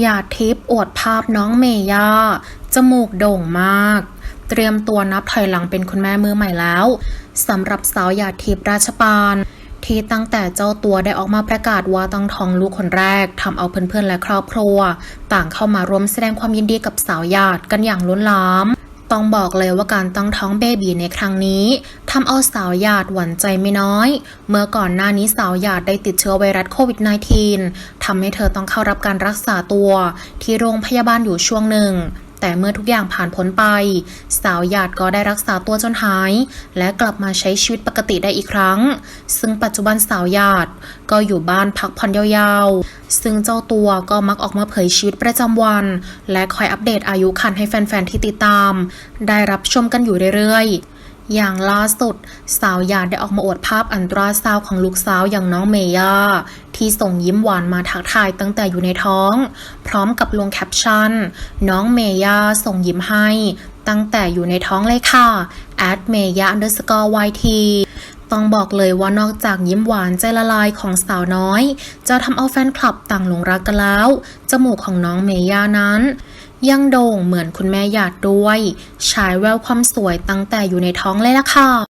หยาดทิพย์อวดภาพน้องเมย่า จมูกโด่งมาก เตรียมตัวนับถอยหลังเป็นคุณแม่มือใหม่แล้วสำหรับสาวหยาดทิพย์ราชปานที่ตั้งแต่เจ้าตัวได้ออกมาประกาศว่าตั้งท้องลูกคนแรกทำเอาเพื่อนๆและครอบครัว ต่างเข้ามาร่วมแสดงความยินดีกับสาวหยาดกันอย่างล้นหลาม ต้องบอกเลยว่าการตั้งท้องเบบีในครั้งนี้ทำเอาสาวหยาดหวั่นใจไม่น้อย เมื่อก่อนหน้านี้สาวหยาดได้ติดเชื้อไวรัสโควิด -19 ทำให้เธอต้องเข้ารับการรักษาตัว ที่โรงพยาบาลอยู่ช่วงหนึ่ง แต่เมื่อทุกอย่างผ่านพ้นไป สาวหยาดก็ได้รักษาตัวจนหาย และกลับมาใช้ชีวิตปกติได้อีกครั้ง ซึ่งปัจจุบันสาวหยาดก็อยู่บ้านพักผ่อนยาวๆ ซึ่งเจ้าตัวก็มักออกมาเผยชีวิตประจำวัน และคอยอัปเดตอายุคันให้แฟนๆที่ติดตาม ได้รับชมกันอยู่เรื่อยๆ อย่างล่าสุด สาวยาดได้ออกมาอวดภาพอันตราซาวของลูกสาวอย่างน้องเมย่าที่ส่งยิ้มหวานมาทักทายตั้งแต่อยู่ในท้อง พร้อมกับลงแคปชั่น น้องเมย่าส่งยิ้มให้ ตั้งแต่อยู่ในท้องเลยค่ะ at m e y a underscore yt ต้องบอกเลยว่านอกจากยิ้มหวานใจละลายของสาวน้อย จะทำเอาแฟนคลับต่างหลงรักกันแล้ว จมูกของน้องเมย่านั้น ยังโด่งเหมือนคุณแม่หยาดด้วย ฉายแววความสวยตั้งแต่อยู่ในท้องเลยล่ะค่ะ